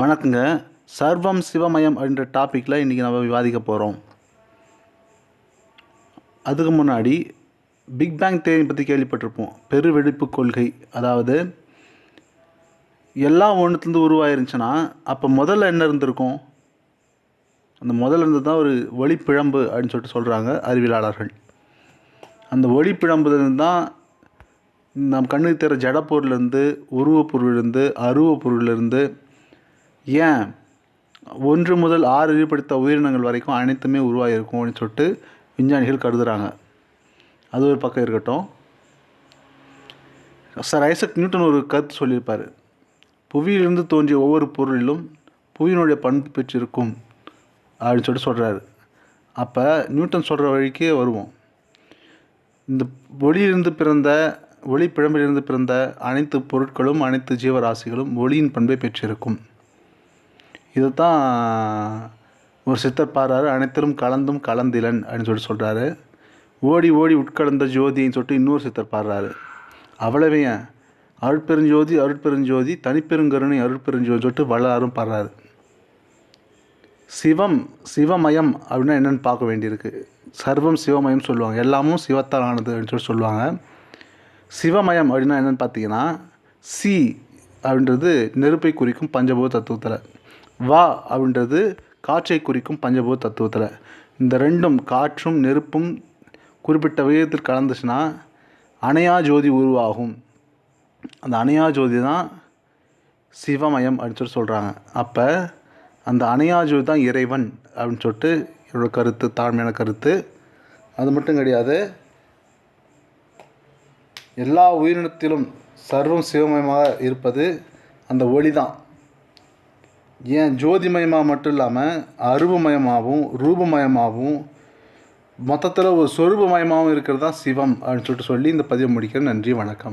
வணக்கங்க. சர்வம் சிவமயம் அப்படின்ற டாப்பிக்கில் இன்றைக்கி நம்ம விவாதிக்க போகிறோம் அதுக்கு முன்னாடி பிக் பேங் தேரி பற்றி கேள்விப்பட்டிருப்போம். பெருவெடிப்பு கொள்கை. அதாவது எல்லாம் ஒன்றுத்துலேருந்து உருவாயிருந்துச்சுன்னா அப்போ முதல்ல என்ன இருந்திருக்கும்? அந்த முதல்ல இருந்து தான் ஒரு ஒளிப்பிழம்பு அப்படின்னு சொல்லிட்டு சொல்கிறாங்க அறிவியலாளர்கள். அந்த ஒளிப்பிழம்புலேருந்து தான் நம் கண்ணுக்கு தெரிய ஜடப்பொருள்லேருந்து உருவப்பொருள்லேருந்து அருவப்பொருள்லேருந்து ஏன்? ஒன்று முதல் ஆறு அறிவுப்படுத்த உயிரினங்கள் வரைக்கும் அனைத்துமே உருவாகிருக்கும் அப்படின்னு சொல்லிட்டு விஞ்ஞானிகள் கருதுகிறாங்க அது ஒரு பக்கம் இருக்கட்டும். சார் ஐசக் நியூட்டன் ஒரு கருத்து சொல்லியிருப்பார். புவியிலிருந்து தோன்றிய ஒவ்வொரு பொருளிலும் புவியினுடைய பண்பு பெற்றிருக்கும் அப்படின்னு சொல்லிட்டு சொல்கிறாரு அப்போ நியூட்டன் சொல்கிற வழிக்கே வருவோம். இந்த ஒளியிலிருந்து பிறந்த ஒளி பிழம்பிலிருந்து பிறந்த அனைத்து பொருட்களும் அனைத்து ஜீவராசிகளும் ஒளியின் பண்பை பெற்றிருக்கும். இது தான் ஒரு சித்தர் பாடுறாரு அனைத்திலும் கலந்தும் கலந்திலன் அப்படின்னு சொல்லிட்டு சொல்கிறாரு ஓடி ஓடி உட்கலந்த ஜோதின்னு சொல்லிட்டு இன்னொரு சித்தர் பாடுறாரு. அவ்வளவே ஏன்? அருட்பெருஞ்சோதி அருட்பெருஞ்சோதி தனிப்பெருங்கருணை அருட்பெருஞ்சோதி சொல்லிட்டு வள்ளலாரும் பாடுறாரு. சிவம் சிவமயம் அப்படின்னா என்னென்னு பார்க்க வேண்டியிருக்கு. சர்வம் சிவமயம் சொல்லுவாங்க. எல்லாமும் சிவத்தால் ஆனது அப்படின்னு சொல்லி சொல்லுவாங்க. சிவமயம் அப்படின்னா என்னென்னு பார்த்தீங்கன்னா சி அப்படின்றது நெருப்பை குறிக்கும் பஞ்சபூத தத்துவத்தில். வா அப்படின்றது காற்றை குறிக்கும் பஞ்சபூத தத்துவத்தில். இந்த ரெண்டும் காற்றும் நெருப்பும் குறிப்பிட்ட விகிதத்தில் கலந்துச்சுன்னா அணையா ஜோதி உருவாகும். அந்த அணையா ஜோதி தான் சிவமயம் அப்படின்னு சொல்லி சொல்கிறாங்க அப்போ அந்த அணையா ஜோதி தான் இறைவன் அப்படின்னு சொல்லிட்டு என்னோடய கருத்து தாழ்மையான கருத்து. அது மட்டும் கிடையாது எல்லா உயிரினத்திலும் சர்வம் சிவமயமாக இருப்பது அந்த ஒளி தான் ஏன் ஜோதிமயமாக மட்டும் இல்லாமல் அருவமயமாகவும் ரூபமயமாகவும் மொத்தத்தில் ஒரு சொரூபமயமாகவும் இருக்கிறது தான் சிவம் அப்படின்னு சொல்லிட்டு சொல்லி இந்த பதிவை முடிக்கிறேன். நன்றி வணக்கம்.